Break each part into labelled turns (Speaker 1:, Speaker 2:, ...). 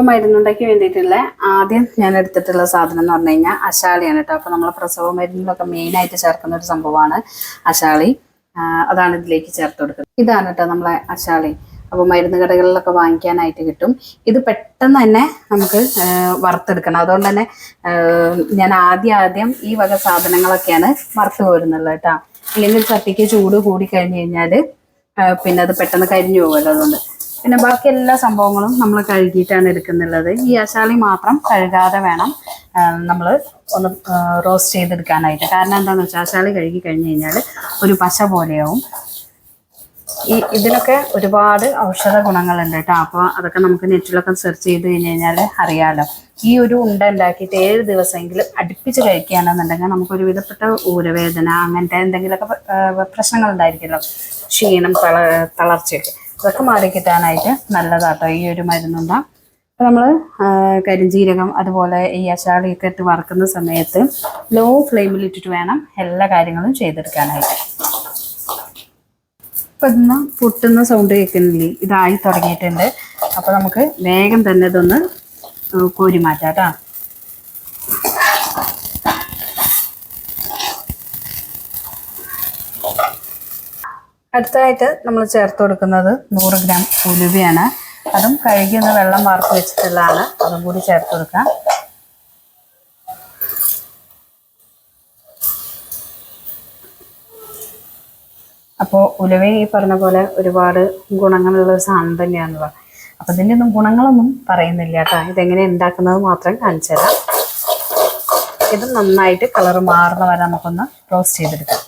Speaker 1: അപ്പോൾ മരുന്നുണ്ടാക്കി വേണ്ടിയിട്ടുള്ള ആദ്യം ഞാൻ എടുത്തിട്ടുള്ള സാധനം എന്ന് പറഞ്ഞു കഴിഞ്ഞാൽ അശാളിയാണ് കേട്ടോ. അപ്പോൾ നമ്മൾ പ്രസവ മരുന്നിലൊക്കെ മെയിനായിട്ട് ചേർക്കുന്ന ഒരു സംഭവമാണ് അശാളി. അതാണ് ഇതിലേക്ക് ചേർത്ത് കൊടുക്കുന്നത്. ഇതാണ് കേട്ടോ നമ്മളെ അശാളി. അപ്പോൾ മരുന്ന് കടകളിലൊക്കെ വാങ്ങിക്കാനായിട്ട് കിട്ടും. ഇത് പെട്ടെന്ന് തന്നെ നമുക്ക് വറുത്തെടുക്കണം. അതുകൊണ്ട് തന്നെ ഞാൻ ആദ്യം ആദ്യം ഈ വക സാധനങ്ങളൊക്കെയാണ് വറുത്ത് പോരുന്നുള്ളത് കേട്ടോ. ഇല്ലെങ്കിൽ ചട്ടിക്ക് ചൂട് കൂടി കഴിഞ്ഞ് കഴിഞ്ഞാൽ പിന്നെ അത് പെട്ടെന്ന് കരിഞ്ഞു പോകുമല്ലോ അതുകൊണ്ട്. പിന്നെ ബാക്കി എല്ലാ സംഭവങ്ങളും നമ്മൾ കഴുകിയിട്ടാണ് എടുക്കുന്നുള്ളത്. ഈ അശാളി മാത്രം കഴുകാതെ വേണം നമ്മൾ ഒന്ന് റോസ്റ്റ് ചെയ്തെടുക്കാനായിട്ട്. കാരണം എന്താണെന്ന് വെച്ചാൽ അശാളി കഴുകി കഴിഞ്ഞ് കഴിഞ്ഞാൽ ഒരു പശ പോലെയാവും. ഈ ഇതിനൊക്കെ ഒരുപാട് ഔഷധ ഗുണങ്ങളുണ്ട് കേട്ടോ. അപ്പോൾ അതൊക്കെ നമുക്ക് നെറ്റിലൊക്കെ സെർച്ച് ചെയ്ത് കഴിഞ്ഞ് കഴിഞ്ഞാൽ അറിയാമല്ലോ ഈ ഒരു ഉണ്ട ഉണ്ടാക്കിയിട്ട് ഏഴ് ദിവസമെങ്കിലും അടുപ്പിച്ച് കഴിക്കുകയാണെന്നുണ്ടെങ്കിൽ നമുക്കൊരു വിധപ്പെട്ട ഊരവേദന അങ്ങനത്തെ എന്തെങ്കിലുമൊക്കെ പ്രശ്നങ്ങൾ ഉണ്ടായിരിക്കുമല്ലോ. ക്ഷീണം തള തളർച്ചയൊക്കെ. അതൊക്കെ മാറിക്കിട്ടാനായിട്ട് നല്ലതാട്ടോ. ഈ ഒരു മരുന്നുണ്ട. അപ്പോൾ നമ്മൾ കരിഞ്ജീരകം അതുപോലെ ഈ അശാളിയൊക്കെ ഇട്ട് വറക്കുന്ന സമയത്ത് ലോ ഫ്ലെയിമിൽ ഇട്ടിട്ട് വേണം എല്ലാ കാര്യങ്ങളും ചെയ്തെടുക്കാനായിട്ട്. ഇപ്പൊ ഇന്ന് പൊട്ടുന്ന സൗണ്ട് കേൾക്കുന്നില്ലേ? ഇതായി തുടങ്ങിയിട്ടുണ്ട്. അപ്പൊ നമുക്ക് വേഗം തന്നെ ഇതൊന്ന് കോരി മാറ്റാം കേട്ടോ അടുത്തതായിട്ട് നമ്മൾ ചേർത്ത് കൊടുക്കുന്നത് നൂറ് ഗ്രാം ഉലുവയാണ്. അതും കഴുകി ഒന്ന് വെള്ളം വാർത്ത് വെച്ചിട്ടുള്ളതാണ്. അതും കൂടി ചേർത്ത് കൊടുക്കാം. അപ്പോൾ ഉലുവ ഈ പറഞ്ഞ പോലെ ഒരുപാട് ഗുണങ്ങളുള്ള ഒരു സാധനം തന്നെയാണല്ലോ. അപ്പം ഇതിന്റെ ഒന്നും ഗുണങ്ങളൊന്നും പറയുന്നില്ല കേട്ടോ. ഇതെങ്ങനെ ഉണ്ടാക്കുന്നത് മാത്രം കാണിച്ചു തരാം. ഇത് നന്നായിട്ട് കളർ മാറുന്ന വരെ നമുക്കൊന്ന് റോസ്റ്റ് ചെയ്തെടുക്കാം.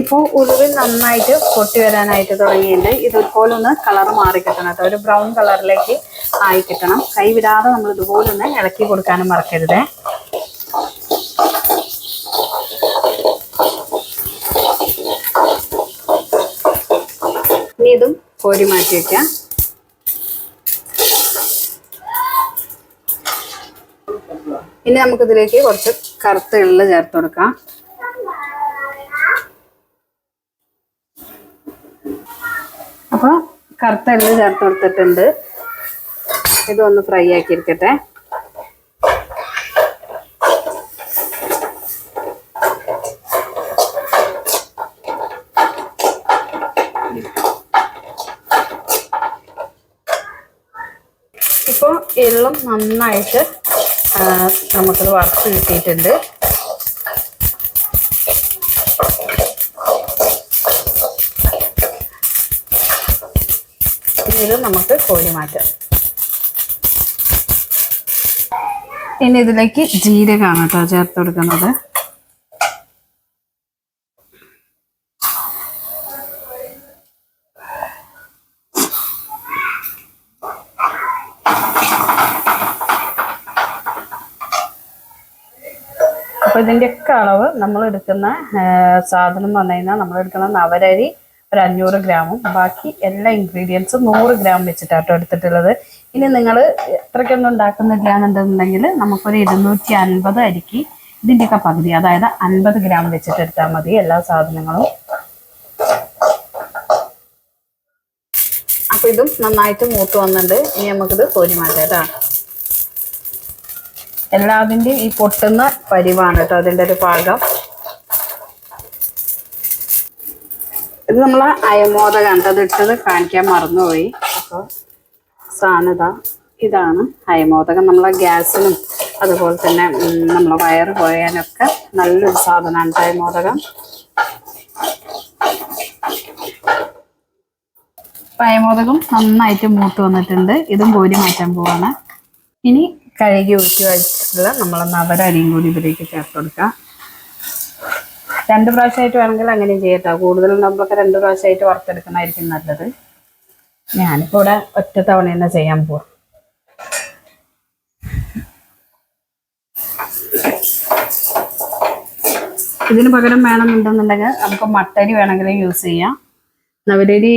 Speaker 1: ഇപ്പോൾ ഉരുവിൽ നന്നായിട്ട് പൊട്ടി വരാനായിട്ട് തുടങ്ങിയിട്ടുണ്ട്. ഇതുപോലെ ഒന്ന് കളർ മാറി കിട്ടണം കേട്ടോ. ഒരു ബ്രൗൺ കളറിലേക്ക് ആയി കിട്ടണം. കൈ വിടാതെ നമ്മൾ ഇതുപോലെ ഒന്ന് ഇളക്കി കൊടുക്കാനും മറക്കരുത്. ഇനി ഇതും കോരി മാറ്റി വെക്കാം. ഇനി നമുക്കിതിലേക്ക് കുറച്ച് കറുത്ത എള്ള് ചേർത്ത് കൊടുക്കാം. അപ്പൊ കറുത്ത എള്ള് ചേർത്ത് കൊടുത്തിട്ടുണ്ട്. ഇതൊന്ന് ഫ്രൈ ആക്കി എടുക്കട്ടെ ഇപ്പോൾ എള്ളും നന്നായിട്ട് നമുക്കത് വറുത്ത് കിട്ടിയിട്ടുണ്ട്. ഇനി ഇത് നമുക്ക് കോരി മാറ്റാം. ഇനി ഇതിലേക്ക് ജീരകമാണ് കേട്ടോ ചേർത്ത് കൊടുക്കുന്നത്. അപ്പൊ ഇതിന്റെയൊക്കെ അളവ് നമ്മൾ എടുക്കുന്ന സാധനം എന്ന് പറഞ്ഞു കഴിഞ്ഞാൽ നമ്മൾ എടുക്കുന്ന നവരരി ഒരു അഞ്ഞൂറ് ഗ്രാമും ബാക്കി എല്ലാ ഇൻഗ്രീഡിയൻസും നൂറ് ഗ്രാം വെച്ചിട്ടാട്ടോ എടുത്തിട്ടുള്ളത്. ഇനി നിങ്ങൾ എത്രയ്ക്കൊന്നും ഉണ്ടാക്കുന്നില്ല എന്നുണ്ടെന്നുണ്ടെങ്കിൽ നമുക്കൊരു ഇരുന്നൂറ്റി അൻപത് അരിക്ക് ഇതിന്റെയൊക്കെ പകുതി അതായത് അൻപത് ഗ്രാം വെച്ചിട്ട് എടുത്താൽ മതി എല്ലാ സാധനങ്ങളും. അപ്പൊ ഇതും നന്നായിട്ട് മൂത്ത് വന്നിട്ടുണ്ട്. ഇനി നമുക്കിത് കോരി മാറ്റാം എല്ലാതിന്റെയും ഈ പൊട്ടുന്ന പരിവാണ് കേട്ടോ അതിന്റെ ഒരു പാകം. ഇത് നമ്മൾ അയമോദകാണ് അത് ഇട്ടത് കാണിക്കാൻ മറന്നുപോയി. അപ്പോൾ സാധനത ഇതാണ് അയമോദകം. നമ്മളെ ഗ്യാസിനും അതുപോലെ തന്നെ നമ്മളെ വയറ് പോയാനൊക്കെ നല്ലൊരു സാധനമാണ് അയമോദകം. പയമോദകം നന്നായിട്ട് മൂത്ത് വന്നിട്ടുണ്ട്. ഇതും കോരി മാറ്റാൻ പോവാണ്. ഇനി കഴുകി ഊറ്റി വെച്ചിട്ടുള്ള നമ്മളെ നവരരിയും കൂടി ഇതിലേക്ക് ചേർത്ത് കൊടുക്കാം. രണ്ട് പ്രാവശ്യമായിട്ട് വേണമെങ്കിൽ അങ്ങനെ ചെയ്യട്ടോ കൂടുതൽ നമ്മളൊക്കെ രണ്ട് പ്രാവശ്യമായിട്ട് വറുത്തെടുക്കണമായിരിക്കും നല്ലത്. ഞാനിപ്പോൾ ഇവിടെ ഒറ്റ തവണ തന്നെ ചെയ്യാൻ പോവാം. ഇതിന് പകരം വേണമെന്നുണ്ടെന്നുണ്ടെങ്കിൽ നമുക്ക് മട്ടരി വേണമെങ്കിൽ യൂസ് ചെയ്യാം. നവരരി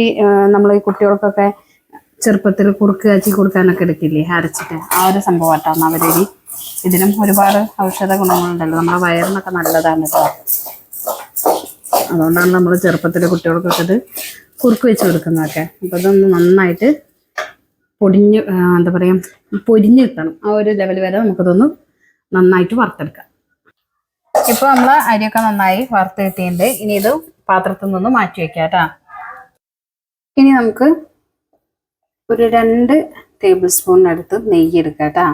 Speaker 1: നമ്മൾ ഈ കുട്ടികൾക്കൊക്കെ ചെറുപ്പത്തിൽ കുറുക്ക് കാച്ചി കൊടുക്കാനൊക്കെ എടുക്കില്ലേ അരച്ചിട്ട്. ആ ഒരു സംഭവം കേട്ടോ നവരരി ഇതിനും ഒരുപാട് ഔഷധ ഗുണങ്ങളുണ്ടല്ലോ. നമ്മുടെ വയറിനൊക്കെ നല്ലതാണ് കേട്ടോ അതുകൊണ്ടാണ് നമ്മൾ ചെറുപ്പത്തിൽ കുട്ടികൾക്കൊക്കെ ഇത് കുറുക്ക് വെച്ച് കൊടുക്കുന്നതൊക്കെ. അപ്പോൾ ഇതൊന്ന് നന്നായിട്ട് പൊടിഞ്ഞ് എന്താ പറയുക പൊരിഞ്ഞ് കിട്ടണം. ആ ഒരു ലെവൽ വരെ നമുക്കതൊന്ന് നന്നായിട്ട് വറുത്തെടുക്കാം. ഇപ്പോൾ നമ്മൾ അരിയൊക്കെ നന്നായി വറുത്ത് കിട്ടിയിട്ടുണ്ട്. ഇനി ഇത് പാത്രത്തിൽ നിന്ന് മാറ്റി വയ്ക്കാം ഇനി നമുക്ക് ഒരു രണ്ട് ടേബിൾ സ്പൂണിനടുത്ത് നെയ്യ് എടുക്കാം കേട്ടോ.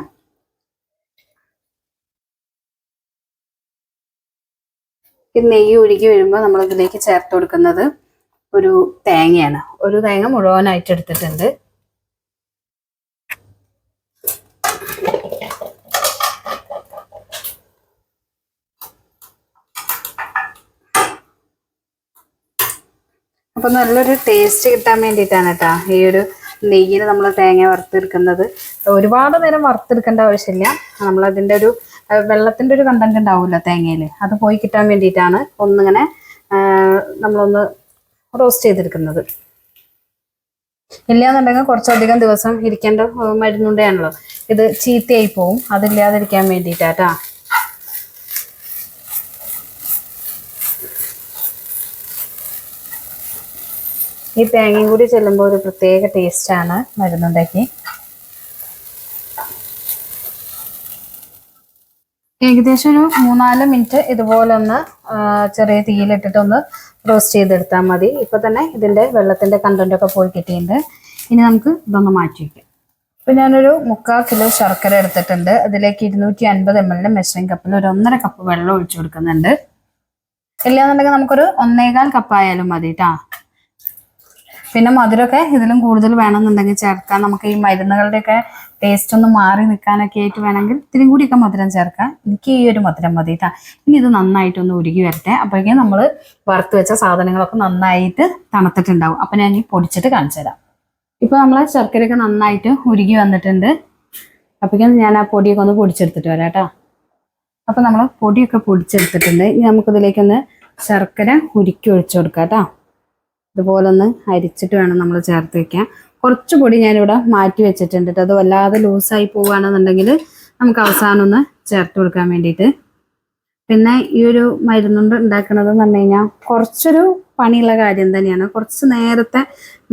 Speaker 1: ഈ നെയ്യ് ഒഴുകി വരുമ്പോൾ നമ്മൾ ഇതിലേക്ക് ചേർത്ത് കൊടുക്കുന്നത് ഒരു തേങ്ങയാണ്. ഒരു തേങ്ങ മുഴുവനായിട്ട് എടുത്തിട്ടുണ്ട്. അപ്പൊ നല്ലൊരു ടേസ്റ്റ് കിട്ടാൻ വേണ്ടിയിട്ടാണ് കേട്ടോ ഈ ഒരു നെയ്യിൽ നമ്മൾ തേങ്ങ വറുത്തെടുക്കുന്നത്. ഒരുപാട് നേരം വറുത്തെടുക്കേണ്ട ആവശ്യമില്ല. നമ്മളതിന്റെ ഒരു വെള്ളത്തിന്റെ ഒരു കണ്ടന്റ് ഉണ്ടാവുമല്ലോ തേങ്ങയിൽ അത് പോയി കിട്ടാൻ വേണ്ടിയിട്ടാണ് ഒന്നിങ്ങനെ നമ്മളൊന്ന് റോസ്റ്റ് ചെയ്തെടുക്കുന്നത്. ഇല്ലാന്നുണ്ടെങ്കിൽ കുറച്ചധികം ദിവസം ഇരിക്കേണ്ട മരുന്നുണ്ടാണല്ലോ ഇത് ചീത്തയായി പോവും. അതില്ലാതിരിക്കാൻ വേണ്ടിയിട്ടാട്ടാ. ഈ തേങ്ങയും കൂടി ചെല്ലുമ്പോൾ ഒരു പ്രത്യേക ടേസ്റ്റാണ് മരുന്നുണ്ടാക്കി. ഏകദേശം ഒരു മൂന്നാൽ മിനിറ്റ് ഇതുപോലെ ഒന്ന് ചെറിയ തീയിലിട്ടിട്ട് ഒന്ന് റോസ്റ്റ് ചെയ്തെടുത്താൽ മതി. ഇപ്പൊ തന്നെ ഇതിന്റെ വെള്ളത്തിന്റെ കണ്ടന്റ് ഒക്കെ പോയി കിട്ടിയിട്ടുണ്ട്. ഇനി നമുക്ക് ഇതൊന്ന് മാറ്റി വയ്ക്കാം ഇപ്പൊ ഞാനൊരു മുക്കാൽ കിലോ ശർക്കര എടുത്തിട്ടുണ്ട്. അതിലേക്ക് ഇരുന്നൂറ്റി അൻപത് എം എല്ലിന്റെ മെഷറിംഗ് കപ്പിൽ ഒരു ഒന്നര കപ്പ് വെള്ളം ഒഴിച്ചു കൊടുക്കുന്നുണ്ട്. ഇല്ലാന്നുണ്ടെങ്കിൽ നമുക്കൊരു ഒന്നേകാൽ കപ്പായാലും മതി കേട്ടാ പിന്നെ മധുരമൊക്കെ ഇതിലും കൂടുതൽ വേണമെന്നുണ്ടെങ്കിൽ ചേർക്കാം. നമുക്ക് ഈ മരുന്നുകളുടെയൊക്കെ ടേസ്റ്റ് ഒന്ന് മാറി നിൽക്കാനൊക്കെ ആയിട്ട് വേണമെങ്കിൽ ഇത്തിരി കൂടിയൊക്കെ മധുരം ചേർക്കാം. എനിക്ക് ഈ ഒരു മധുരം മതി കേട്ടോ ഇനി ഇത് നന്നായിട്ടൊന്ന് ഉരുകി വരട്ടെ. അപ്പോഴേക്കും നമ്മൾ വറുത്ത് വെച്ച സാധനങ്ങളൊക്കെ നന്നായിട്ട് തണുത്തിട്ടുണ്ടാവും. അപ്പം ഞാൻ ഈ പൊടിച്ചിട്ട് കാണിച്ചു തരാം. ഇപ്പൊ നമ്മൾ ശർക്കരയൊക്കെ നന്നായിട്ട് ഉരുകി വന്നിട്ടുണ്ട്. അപ്പോഴേക്കും ഞാൻ ആ പൊടിയൊക്കെ ഒന്ന് പൊടിച്ചെടുത്തിട്ട് വരാം കേട്ടോ അപ്പം നമ്മൾ പൊടിയൊക്കെ പൊടിച്ചെടുത്തിട്ടുണ്ട്. ഇനി നമുക്കിതിലേക്കൊന്ന് ശർക്കര ഉരുക്കി ഒഴിച്ചു കൊടുക്കാം കേട്ടോ ഇതുപോലെ ഒന്ന് അരിച്ചിട്ട് വേണം നമ്മൾ ചേർത്ത് വെക്കാൻ. കുറച്ച് പൊടി ഞാനിവിടെ മാറ്റി വെച്ചിട്ടുണ്ട് ട്ടോ. അത് വല്ലാതെ ലൂസായി പോവുകയാണെന്നുണ്ടെങ്കിൽ നമുക്ക് അവസാനം ഒന്ന് ചേർത്ത് കൊടുക്കാൻ വേണ്ടിയിട്ട്. പിന്നെ ഈ ഒരു മരുന്നുണ്ട് ഉണ്ടാക്കുന്നത് എന്ന് പറഞ്ഞു കഴിഞ്ഞാൽ കുറച്ചൊരു പണിയുള്ള കാര്യം തന്നെയാണ്. കുറച്ച് നേരത്തെ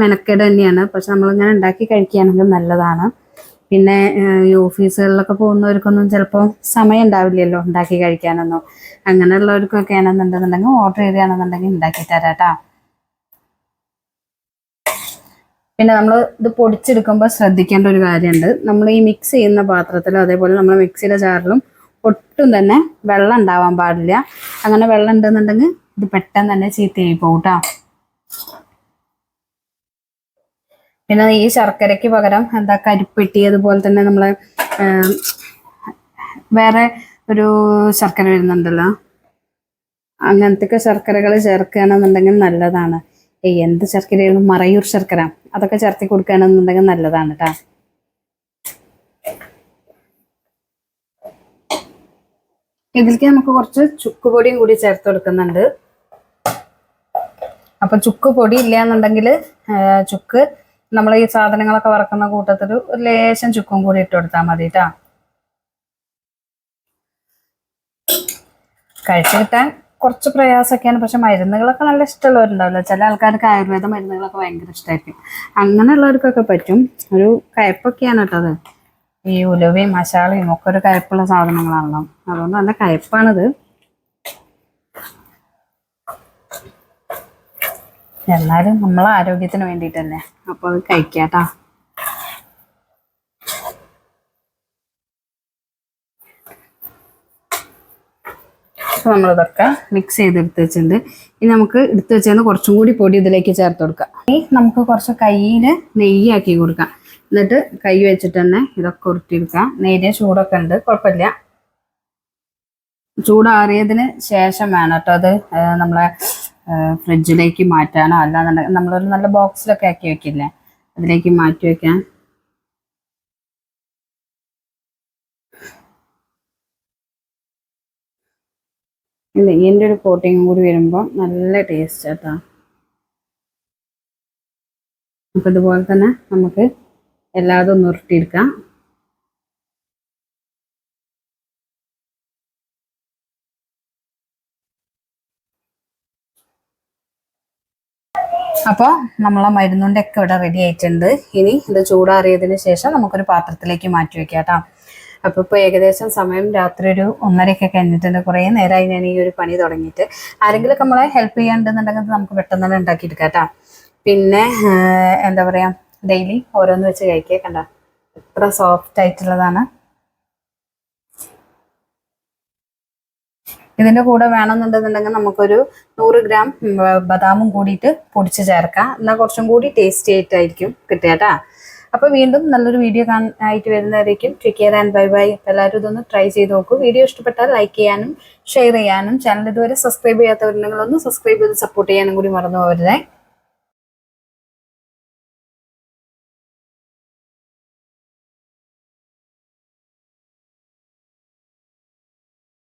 Speaker 1: മെനക്കേട് തന്നെയാണ്. പക്ഷെ നമ്മളിങ്ങനെ ഉണ്ടാക്കി കഴിക്കുകയാണെങ്കിൽ നല്ലതാണ്. പിന്നെ ഈ ഓഫീസുകളിലൊക്കെ പോകുന്നവർക്കൊന്നും ചിലപ്പോൾ സമയം ഉണ്ടാവില്ലല്ലോ ഉണ്ടാക്കി കഴിക്കാനൊന്നും. അങ്ങനെയുള്ളവർക്കൊക്കെ ആണെന്നുണ്ടെന്നുണ്ടെങ്കിൽ ഓർഡർ ചെയ്യുകയാണെന്നുണ്ടെങ്കിൽ ഉണ്ടാക്കി തരാം കേട്ടോ പിന്നെ നമ്മൾ ഇത് പൊടിച്ചെടുക്കുമ്പോൾ ശ്രദ്ധിക്കേണ്ട ഒരു കാര്യമുണ്ട് നമ്മൾ ഈ മിക്സ് ചെയ്യുന്ന പാത്രത്തിലും അതേപോലെ നമ്മൾ മിക്സിയുടെ ജാറിലും ഒട്ടും തന്നെ വെള്ളം ഉണ്ടാവാൻ പാടില്ല. അങ്ങനെ വെള്ളം ഉണ്ടെന്നുണ്ടെങ്കിൽ ഇത് പെട്ടെന്ന് തന്നെ ചീത്തയായി പോകും കേട്ടോ പിന്നെ ഈ ശർക്കരയ്ക്ക് പകരം എന്താ കരിപ്പെട്ടി അതുപോലെ തന്നെ നമ്മൾ വേറെ ഒരു ശർക്കര വരുന്നുണ്ടല്ലോ. അങ്ങനത്തെ ശർക്കരകൾ ചേർക്കുകയാണെന്നുണ്ടെങ്കിൽ നല്ലതാണ്. എന്ത് ശർക്കരയായിരുന്നു മറയൂർ ശർക്കര. അതൊക്കെ ചേർത്തി കൊടുക്കുകയാണെന്നുണ്ടെങ്കിൽ നല്ലതാണ് കേട്ടോ ഇതിലേക്ക് നമുക്ക് കുറച്ച് ചുക്ക് പൊടിയും കൂടി ചേർത്ത് കൊടുക്കുന്നുണ്ട്. അപ്പൊ ചുക്ക് പൊടി ഇല്ല എന്നുണ്ടെങ്കിൽ ചുക്ക് നമ്മൾ ഈ സാധനങ്ങളൊക്കെ വറക്കുന്ന കൂട്ടത്തിൽ ഒരു ലേശം ചുക്കും കൂടി ഇട്ട് കൊടുത്താൽ മതി കേട്ടോ കഴിച്ചു കിട്ടാൻ കുറച്ച് പ്രയാസമൊക്കെയാണ്. പക്ഷെ മരുന്നുകളൊക്കെ നല്ല ഇഷ്ടമുള്ളവരുണ്ടാവില്ല. ചില ആൾക്കാർക്ക് ആയുർവേദ മരുന്നുകളൊക്കെ ഭയങ്കര ഇഷ്ടമായിരിക്കും. അങ്ങനെയുള്ളവർക്കൊക്കെ പറ്റും. ഒരു കയപ്പൊക്കെയാണ് കേട്ടോ അത്. ഈ ഉലുവയും മശാളയും ഒക്കെ ഒരു കയപ്പുള്ള സാധനങ്ങളാണല്ലോ. അതുകൊണ്ട് നല്ല കയപ്പാണിത്. എന്നാലും നമ്മളെ ആരോഗ്യത്തിന് വേണ്ടിയിട്ടല്ലേ. അപ്പൊ അത് കഴിക്കാട്ടാ. അപ്പോൾ നമ്മളിതൊക്കെ മിക്സ് ചെയ്ത് എടുത്ത് വെച്ചിട്ടുണ്ട്. ഇനി നമുക്ക് എടുത്ത് വെച്ചാൽ കുറച്ചും കൂടി പൊടി ഇതിലേക്ക് ചേർത്ത് കൊടുക്കാം. ഇനി നമുക്ക് കുറച്ച് കയ്യിൽ നെയ്യാക്കി കൊടുക്കാം. എന്നിട്ട് കൈ വെച്ചിട്ട് തന്നെ ഇതൊക്കെ ഉരുട്ടിയെടുക്കാം. നേരിയ ചൂടൊക്കെ ഉണ്ട് കുഴപ്പമില്ല. ചൂടാറിയതിന് ശേഷം വേണം കേട്ടോ അത് നമ്മളെ ഫ്രിഡ്ജിലേക്ക് മാറ്റാനോ അല്ലാന്നുണ്ടെങ്കിൽ നമ്മളൊരു നല്ല ബോക്സിലൊക്കെ ആക്കി വെക്കില്ലേ? അതിലേക്ക് മാറ്റി വെക്കാൻ. ഈ ഇതിന്റെ ഒരു കോട്ടിങ് കൂടി വരുമ്പോൾ നല്ല ടേസ്റ്റ് കേട്ടോ അപ്പം ഇതുപോലെ തന്നെ നമുക്ക് എല്ലാതും ഉരുട്ടിയെടുക്കാം. അപ്പോൾ നമ്മളെ മരുന്നുണ്ടൊക്കെ ഇവിടെ റെഡി ആയിട്ടുണ്ട്. ഇനി ഇത് ചൂടാറിയതിന് ശേഷം നമുക്കൊരു പാത്രത്തിലേക്ക് മാറ്റി വെക്കാം കേട്ടോ അപ്പോൾ ഇപ്പോൾ ഏകദേശം സമയം രാത്രി ഒരു ഒന്നരയൊക്കെ കഴിഞ്ഞിട്ടുണ്ട് കുറേ നേരമായി ഞാൻ ഈ ഒരു പണി തുടങ്ങിയിട്ട്. ആരെങ്കിലും നമ്മളെ ഹെൽപ്പ് ചെയ്യാണ്ടെന്നുണ്ടെങ്കിൽ നമുക്ക് പെട്ടെന്ന് തന്നെ ഉണ്ടാക്കിയെടുക്കാം കേട്ടോ. പിന്നെ എന്താ പറയുക ഡെയിലി ഓരോന്ന് വെച്ച് കഴിക്കുക കണ്ട. എത്ര സോഫ്റ്റ് ആയിട്ടുള്ളതാണ്. ഇതിന്റെ കൂടെ വേണമെന്നുണ്ടെന്നുണ്ടെങ്കിൽ നമുക്കൊരു നൂറ് ഗ്രാം ബദാമും കൂടിയിട്ട് പൊടിച്ച് ചേർക്കാം. എന്നാൽ കുറച്ചും കൂടി ടേസ്റ്റി ആയിട്ടായിരിക്കും കിട്ടുക കേട്ടാ. അപ്പൊ വീണ്ടും നല്ലൊരു വീഡിയോ ആയിട്ട് വരുന്നതായിരിക്കും take care and bye bye എല്ലാവരും ഇതൊന്ന് ട്രൈ ചെയ്ത് നോക്കൂ. വീഡിയോ ഇഷ്ടപ്പെട്ടാൽ ലൈക്ക് ചെയ്യാനും ഷെയർ ചെയ്യാനും ചാനൽ ഇതുവരെ സബ്സ്ക്രൈബ് ചെയ്യാത്തവരുണ്ടെങ്കിൽ ഒന്ന് സബ്സ്ക്രൈബ് ചെയ്ത് സപ്പോർട്ട് ചെയ്യാനും കൂടി മറന്നു പോകരുതേ.